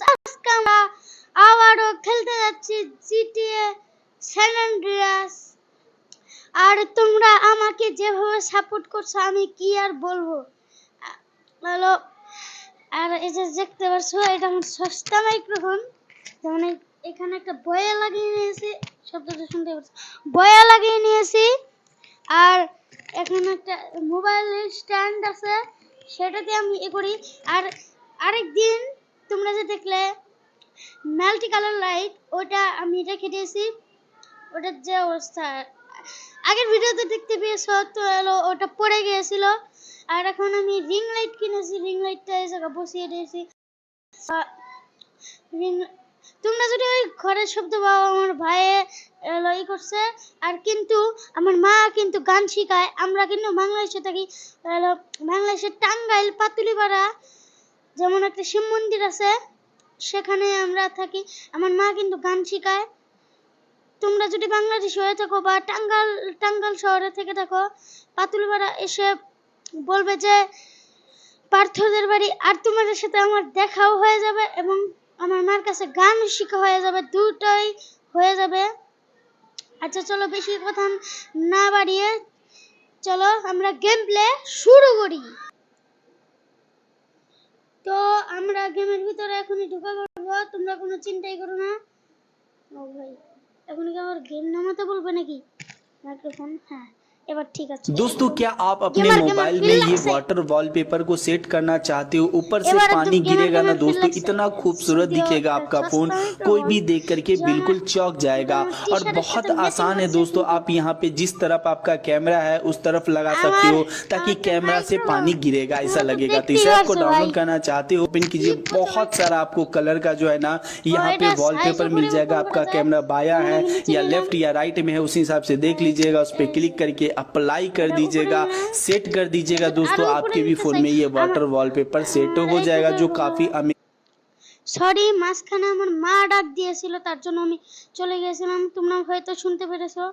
Guys আজকে আমরা আবারও খেলতে যাচ্ছি জিটিএ স্যান অ্যান্ড্রিয়াস আর তোমরা আমাকে যেভাবে সাপোর্ট করছ, আমি কি আর বলব? আর এই যে দেখতে পাচ্ছ, এটা আমার সস্তা মাইক্রোফোন যেমন এখানে একটা বয়া লাগিয়ে নিয়েছি। শব্দটা শুনতে পাচ্ছ? বয়া লাগিয়ে নিয়েছি। আর এখানে একটা মোবাইলের স্ট্যান্ড আছে। সেটাতে আমি এ করি। আর আরেক দিন তোমরা যে দেখলে, মাল্টি কালার লাইট, ওটা আমি রেখে দিয়েছি ওটার যে অবস্থা। আগের ভিডিওতে দেখতে পেয়েছ, তো হলো ওটা পড়ে গিয়েছিল। আর এখন আমি রিং লাইট কিনেছি। রিং লাইটটা এই জায়গা বসিয়ে দিয়েছি। রিং, তোমরা যদি ওই ঘরের শব্দ পাও, আমার ভাইয়ে হলো ই করছে। আর কিন্তু আমার মা কিন্তু গান শিখায়। আমরা কিন্তু বাংলাদেশে থাকি। বাংলাদেশের টাঙ্গাইল, পাতুলিপাড়া যেমন একটা শিব মন্দির আছে, সেখানে আমরা থাকি। আমার মা কিন্তু গান শেখায়। তোমরা যদি বাংলাদেশ হয়ে থাকো বা টাঙ্গাল টাঙ্গাল শহরে থেকে থাকো, পাতুলপাড়া এসে বলবে যে, পার্থদের বাড়ি আর তোমাদের সাথে আমার দেখাও হয়ে যাবে এবং আমার মার কাছে গান শেখা হয়ে যাবে, দুটোই হয়ে যাবে। আচ্ছা চলো বেশি কথা না বাড়িয়ে, চলো আমরা গেম প্লে শুরু করি। তো আমরা গেমের ভিতরে এখনই ঢুকে পড়ব তোমরা কোনো চিন্তাই করো না। ও ভাই, এখন কি আমার গেম নামাতে বলবে নাকি? মাইক্রোফোন হ্যাঁ। दोस्तों क्या आप अपने मोबाइल में ये वाटर वॉलपेपर को सेट करना चाहते हो? ऊपर से पानी गिरेगा ना दोस्तों इतना खूबसूरत दिखेगा आपका फ़ोन कोई भी देख करके बिल्कुल चौक जाएगा। और बहुत आसान है दोस्तों आप यहाँ पे जिस तरफ़ आपका कैमरा है उस तरफ़ लगा सकते हो ताकि कैमरा से पानी गिरेगा ऐसा लगेगा। तो इसे आपको डाउनलोड करना चाहते हो ओपन कीजिए। बहुत सारा आपको कलर का जो है ना यहाँ पे वॉलपेपर मिल जाएगा आपका कैमरा बाया है या लेफ़्ट या राइट में है उसी हिसाब से देख लीजिएगा उस पर क्लिक करके अप्लाई कर এটা दीजिएगा উপরে নিলাম। सेट कर दीजिएगा दोस्तों আরো आपके উপরে भी নিতে फोन চাই। में ये वाटर আমার- वॉलपेपर सेट हो আমার जाएगा এই जो কথা काफी বলো। अमे সরি মাঝখানে আমার মা ডাক দিয়েছিল তার জন্য আমি চলে গিয়েছিলাম তোমরা হয়তো শুনতে পেরেছো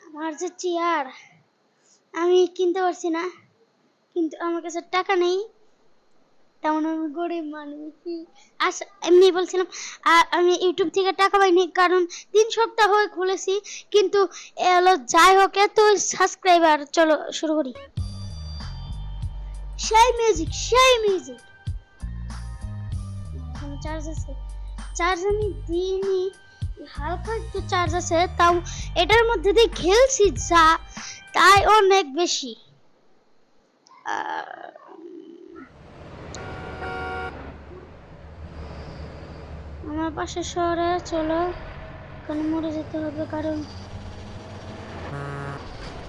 আমার যে চেয়ার আমি কিনতে পারছি না কিন্তু আমার কাছে টাকা নেই তেমন আমি গরিব মানুষ আস এমনি বলছিলাম, আর আমি ইউটিউব থেকে টাকা পাইনি, কারণ তিন সপ্তাহ হয়ে খুলেছি, কিন্তু এ হলো যাই হোক, এত সাবস্ক্রাইবার চলো শুরু করি। সেই মিউজিক সেই মিউজিক চার্জ আছে। চার্জ আমি দিইনি, হালকা একটু চার্জ আছে, তাও এটার মধ্যে দিয়ে খেলছি যা, তাই অনেক বেশি। আমার পাশের শহরে চলো, ওখানে মরে যেতে হবে কারণ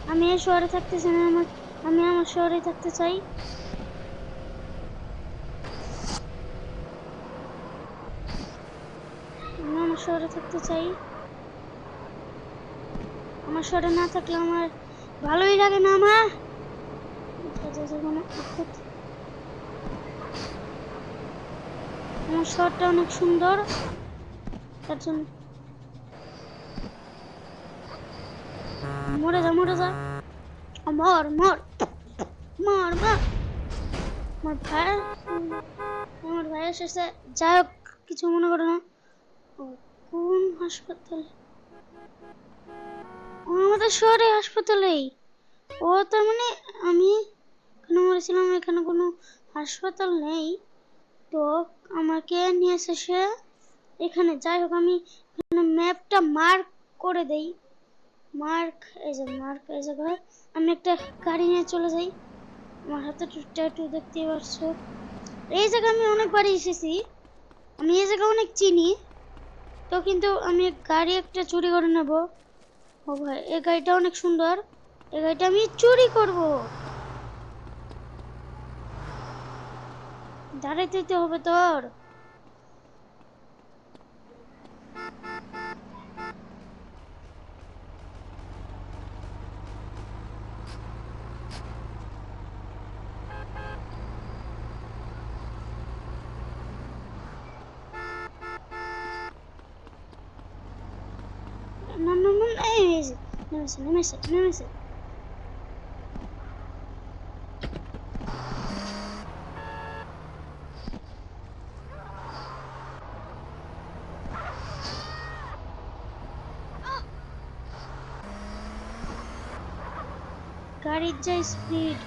আমি এই শহরে থাকতেছি না, আমার আমি আমার শহরে থাকতে চাই আমি আমার শহরে থাকতে চাই আমার শহরে না থাকলে আমার ভালোই লাগে না আমার। আমার শহরটা অনেক সুন্দর? তার জন্য। মরে যা মরে যা। মর মর। মর মর। আমার ভাই আমার ভাই এসেছে। যাই হোক, কিছু মনে করো না। কোন হাসপাতাল? আমাদের শহরে হাসপাতালেই। ও তার মানে আমি এখানে মরেছিলাম? এখানে কোনো হাসপাতাল নেই। তো আমাকে নিয়ে এসে সে এখানে, যাই হোক, আমি ম্যাপটা মার্ক করে দেই। মার্ক এই যে মার্ক এই জায়গায় আমি একটা গাড়ি নিয়ে চলে যাই। আমার হাতে ট্যাটু দেখতে পারছ। এই জায়গায় আমি অনেকবারই এসেছি। আমি এই জায়গা অনেক চিনি। তো কিন্তু আমি গাড়ি একটা চুরি করে নেব। ও ভাই, এই গাড়িটা অনেক সুন্দর। এই গাড়িটা আমি চুরি করব। দাঁড়াইতে তো হবে তোর না না না না, এই এই যে, নেমেছে নেমেছে নেমেছে গাড়ির যা স্পিড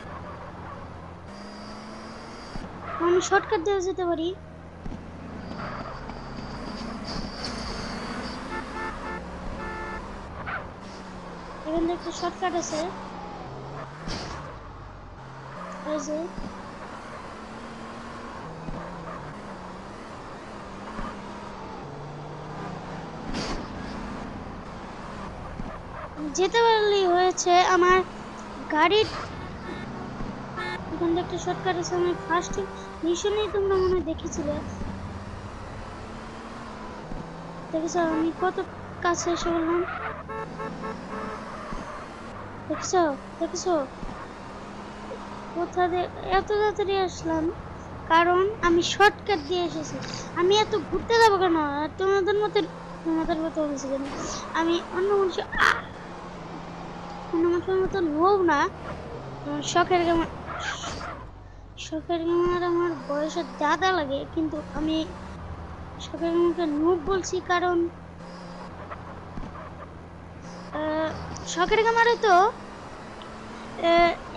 আমি শর্টকাট দিয়ে যেতে পারি। এখান থেকে একটা শর্টকাট আছে। যেতে পারলেই হয়েছে আমার গাড়ির এখান একটা শর্টকাট আছে আমি ফার্স্ট মিশনেই তোমরা মনে হয় দেখেছিলে। দেখেছ আমি কত কাছে এসে বললাম। দেখছ দেখছ কোথা এত তাড়াতাড়ি আসলাম, কারণ আমি শর্টকাট দিয়ে এসেছি। আমি এত ঘুরতে যাব কেন? আর তোমাদের মতো তোমাদের মতো বলছি আমি অন্য মানুষ আহ! অন্য মানুষের মতো লোভ না শখের শখের গেমার আমার বয়সের দাদা লাগে, কিন্তু আমি শখের গেমারকে নুব বলছি কারণ শখের গেমারে তো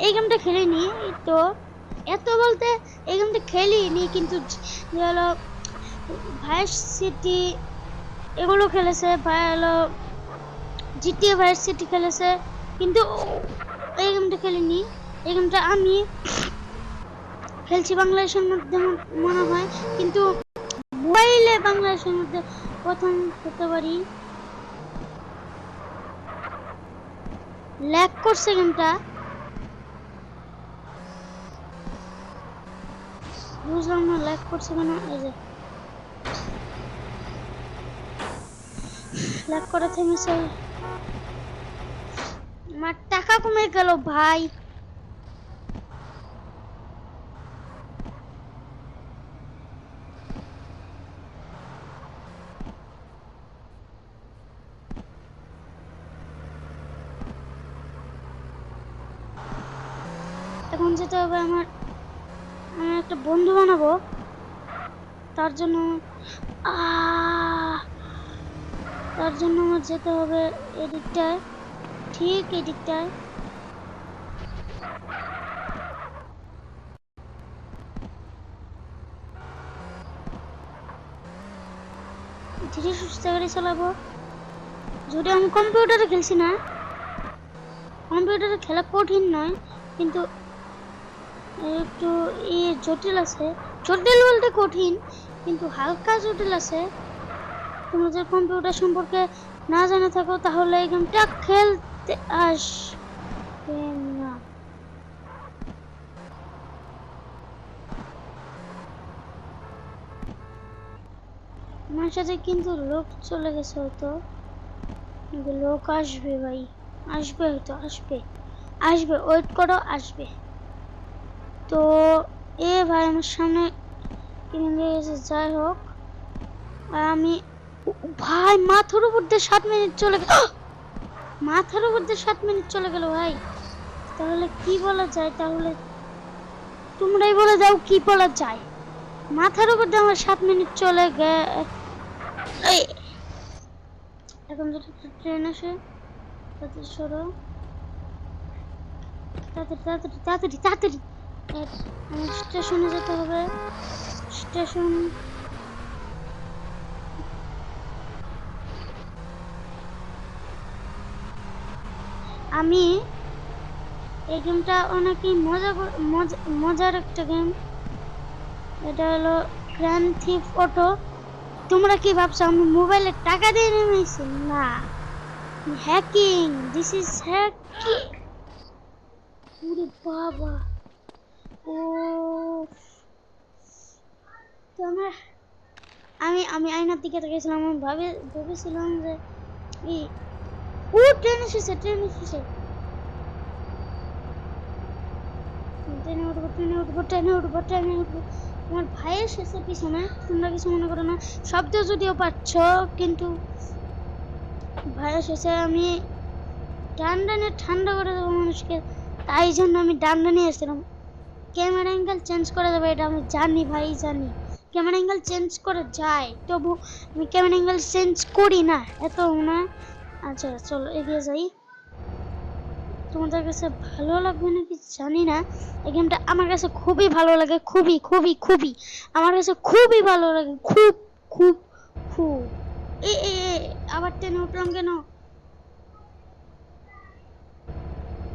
এই গেমটা খেলিনি, তো এত বলতে এই গেমটা খেলিনি, কিন্তু হলো ভাইস সিটি এগুলো খেলেছে, ভাই হলো জিটিএ ভাইস সিটি খেলেছে কিন্তু এই গেমটা খেলিনি, এই গেমটা আমি খেলছি বাংলাদেশের মধ্যে মনে হয়। কিন্তু মোবাইলে বাংলাদেশের মধ্যে প্রথম হতে পারি। ল্যাগ করছে গেমটা। বুঝলাম না ল্যাগ করছে কেন, এই যে। ল্যাগ করে থেমেছে। আমার টাকা কমে গেল, ভাই। এখন যেতে হবে আমার, আমি একটা বন্ধু বানাবো। তার জন্য তার জন্য আমার যেতে হবে এদিকটায়। ঠিক এদিকটায় ধীরে সুস্থ গাড়ি চালাবো। যদি আমি কম্পিউটারে খেলছি না, কম্পিউটারে খেলা কঠিন নয়, কিন্তু একটু ই জটিল আছে। জটিল বলতে কঠিন, কিন্তু হালকা জটিল আছে। তোমরা যদি কম্পিউটার সম্পর্কে না জেনে থাকো, তাহলে এই গেমটা খেলতে আসবে না আমার কিন্তু লোক চলে গেছে হয়তো। লোক আসবে ভাই। আসবে হয়তো, আসবে। আসবে ওয়েট করো, আসবে। তো এ ভাই আমার সামনে কিনে গেছে, যাই হোক। আমি, ভাই, মাথার উপর দিয়ে সাত মিনিট চলে গেল মাথার উপর দিয়ে সাত মিনিট চলে গেল ভাই। তাহলে কি বলা যায় তাহলে? তোমরাই বলে দাও কি বলা যায়। মাথার উপর দিয়ে আমার সাত মিনিট চলে গে এখন যদি ট্রেন আসে, তাতে সরো। তাড়াতাড়ি তাড়াতাড়ি তাড়াতাড়ি তাড়াতাড়ি। আমার স্টেশনে যেতে হবে। স্টেশন আমি এই গেমটা অনেকই মজা মজা- মজার একটা গেম। এটা হলো গ্র্যান্ড থিফ অটো তোমরা কি ভাবছ, আমি মোবাইলে টাকা দিয়ে নেমেছি না হ্যাকিং দিস ইজ হ্যাকিং ওরে বাবা। ও তো আমি আমি আয়নার দিকে তাকিয়েছিলাম, আমি ভাবে ভেবেছিলাম যে এই ও ট্রেন এসেছে ট্রেন এসেছে ট্রেনে উঠবো ট্রেনে উঠবো ট্রেনে উঠবো ট্রেনে উঠবো আমার ভাই এসেছে পিছনে তোমরা কিছু মনে করো না? শব্দ যদিও পাচ্ছ, কিন্তু ভাই এসেছে আমি ডান ডানে ঠান্ডা করে দেবো মানুষকে। তাই জন্য আমি ডান ডানে এসেছিলাম। ক্যামেরা অ্যাঙ্গেল চেঞ্জ করে দেবো, এটা আমি জানি, ভাই, জানি। ক্যামেরা অ্যাঙ্গেল চেঞ্জ করে যায়, তবু আমি ক্যামেরা অ্যাঙ্গেল চেঞ্জ করি না, এত না। আচ্ছা চলো, এগিয়ে যাই। তোমাদের কাছে ভালো লাগবে নাকি জানি না। এই গেমটা আমার কাছে খুবই ভালো লাগে, খুবই খুবই খুবই। আমার কাছে খুবই ভালো লাগে, খুব খুব খুব। এ এ আবার টেনে উঠলাম কেন?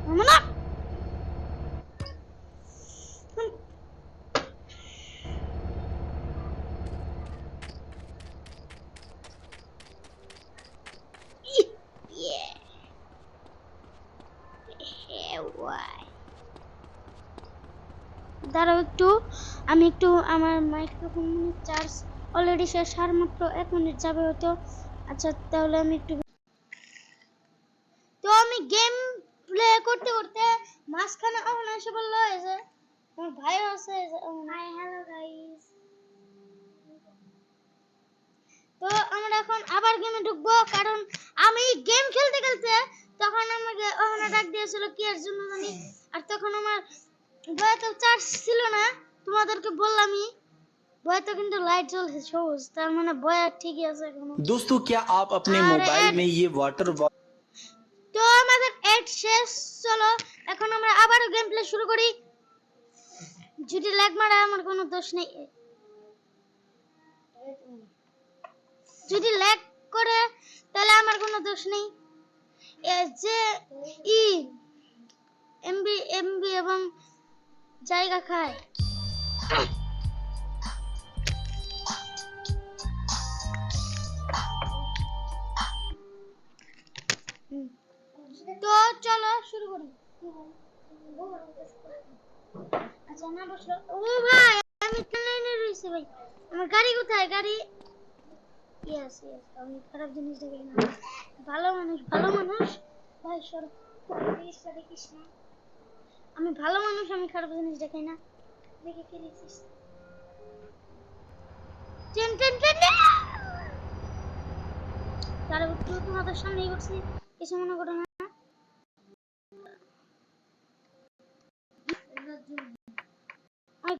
না হুম। ই, yeah. Yeah, why? দাঁড়াও একটু আমি একটু আমার মাইক্রোফোন চার্জ অলরেডি শেষ আর মাত্র এক মিনিট যাবে হয়তো। আচ্ছা তাহলে আমি একটু তো আমি গেম প্লে করতে করতে মাঝখানে অহন এসে বলল যে আমার ভাই আছে হাই হ্যালো গাইস তো আমরা এখন আবার গেমে ঢুকবো কারণ আমি গেম খেলতে খেলতে তখন আমাকে ওখানে ডাক দিয়েছিল কি এর জন্য জানি? আর তখন আমার তো চার্জ ছিল না তোমাদেরকে বললামই। বইতে কিন্তু লাইট জ্বলছে সবুজ তার মানে বই আর ঠিকই আছে এখনো दोस्तों क्या आप अपने अरे मोबाइल यार। में ये वाटर बॉल তো আমাদের এড শেষ চলো এখন আমরা আবারও গেম প্লে শুরু করি যদি ল্যাগ মারে আমার কোনো দোষ নেই যদি ল্যাগ করে তাহলে আমার কোনো দোষ নেই এ যে ই এমবি এমবি এবং জায়গা খায় তো চলো শুরু করি। আচ্ছা ও ভাই, আমি রয়েছি ভাই। আমার গাড়ি কোথায়? গাড়ি ইয়েস ইয়েস আমি খারাপ জিনিস দেখি না। ভালো মানুষ ভালো মানুষ? ভাই আমি ভালো মানুষ, আমি খারাপ জিনিস দেখাই না। দেখে কি একটু তোমাদের সামনেই করছি কিছু মনে করো না অনেক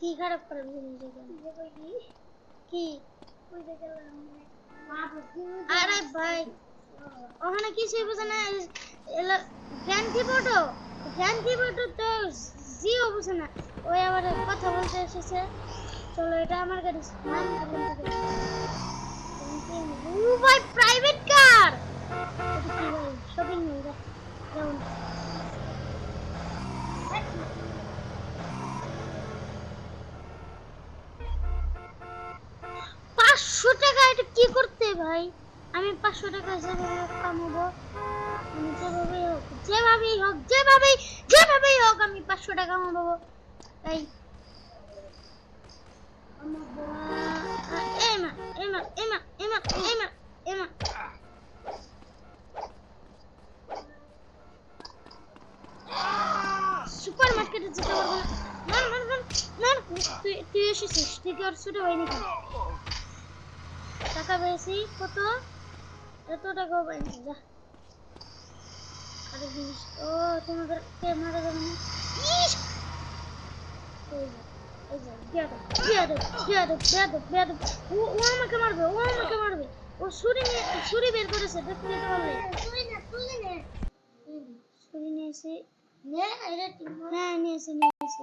কি খারাপ করে কি আরে ভাই। ওখানে কিছুই বোঝে না? ফ্যান কিবোর্ডও ফ্যান কিবোর্ডও তো জিও বোঝে না। ওই আবার কথা বলতে এসেছে। চলো এটা আমার গাড়ি। ভাই প্রাইভেট কার শপিং মল পাঁচশো টাকা, এটা কি করতে ভাই? আমি পাঁচশো টাকা যেভাবে কামাবো, আমি যেভাবেই হোক যেভাবেই হোক, যেভাবেই যেভাবেই হোক আমি পাঁচশো টাকা কামাবো। এই এমা এমা এমা এমা এমা এমা সুপার যেতে পারব না না না না না তুই তুই এসেছিস তুই কি ওর ছোট ভাই নাকি টাকা পেয়েছি কত এত টাকা পাইনি যা আরে জিনিস ও তোমাদেরকে মারা যাবে না ইস! এই যে, যে। ও ও আমাকে মারবে ও আমাকে মারবে ও ছুরি নিয়ে ছুরি বের করেছে দেখতে যেতে পারলে ছুরি নিয়েছি হ্যাঁ নিয়েছি নিয়েছি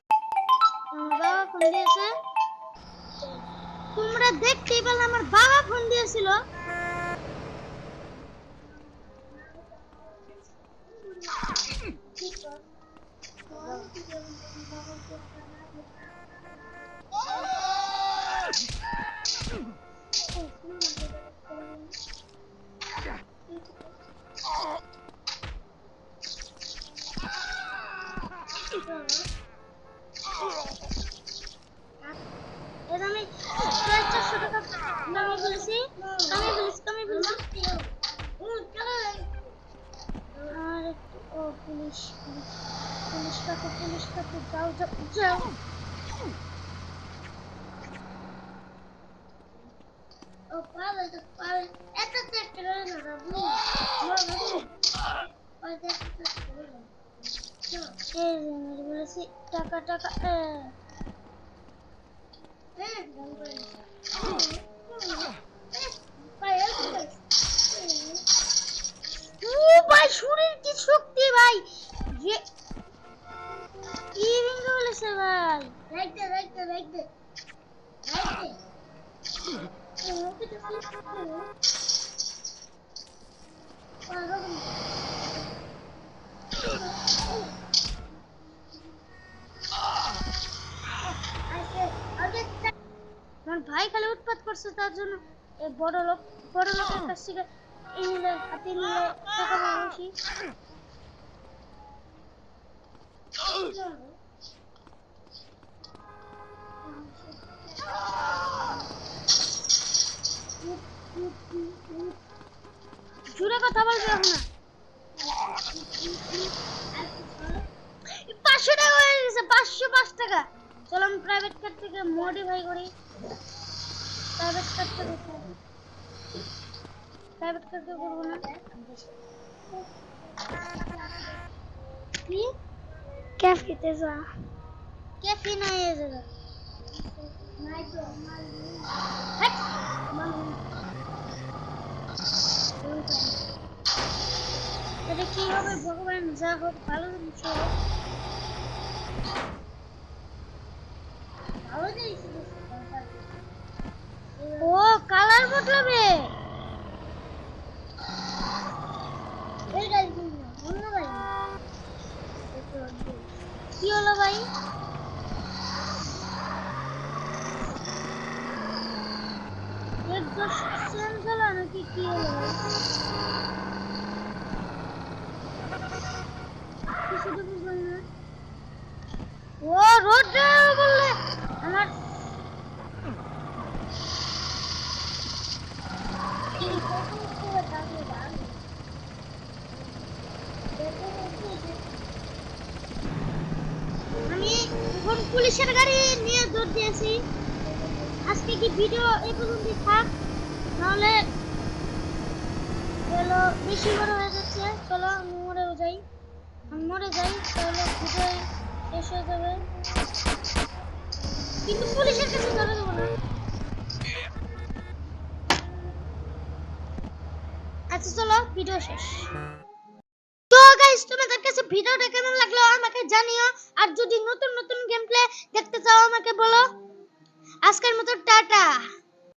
আমার বাবা ফোন দিয়েছে তোমরা বাবা ফোন দিয়েছিল টাকা টাকা শরীর কি শক্তি ভাই কি ভেঙে বলেছে ভাই লাইক দে ভাই খালি উৎপাত করছে, তার জন্য বড় লোক, বড় লোকের কাছ থেকে নিলে হাতে নিলে টাকা বেশি জুড়ে কথা বলবে এখন পাঁচশো টাকা হয়ে গেছে, পাঁচশো পাঁচ টাকা। চলো আমি প্রাইভেট কার থেকে মডিফাই করি। প্রাইভেট কার থেকে প্রাইভেট কার থেকে করব না কি ক্যাফেতে যা ক্যাফে না এই জায়গা হ্যাট! এটা কি হবে ভগবান যা হোক ভালো জিনিস হোক ও কালার বদলাবে। কি হলো ভাই? চেঞ্জ হলো নাকি কি হলো? ভাই কিছুটা বুঝলাম না ও রোড ড্রাইভার বললে আমার আমি এখন পুলিশের গাড়ি নিয়ে দৌড় দিয়েছি আজকে কি ভিডিও এই পর্যন্তই থাক, নাহলে চলো বেশি বড় হয়ে যাচ্ছে। চলো, আমি মরেও যাই। আমি মরে যাই, তাহলে ভিডিও শেষ হয়ে যাবে। কিন্তু পুলিশের কাছে ধরে দেবো না। আচ্ছা চলো, ভিডিও শেষ। গাইস তোমাদের কাছে ভিডিওটা কেমন লাগল আমাকে জানিও। আর যদি নতুন নতুন গেম প্লে দেখতে চাও আমাকে বলো। আজকের মতো টাটা।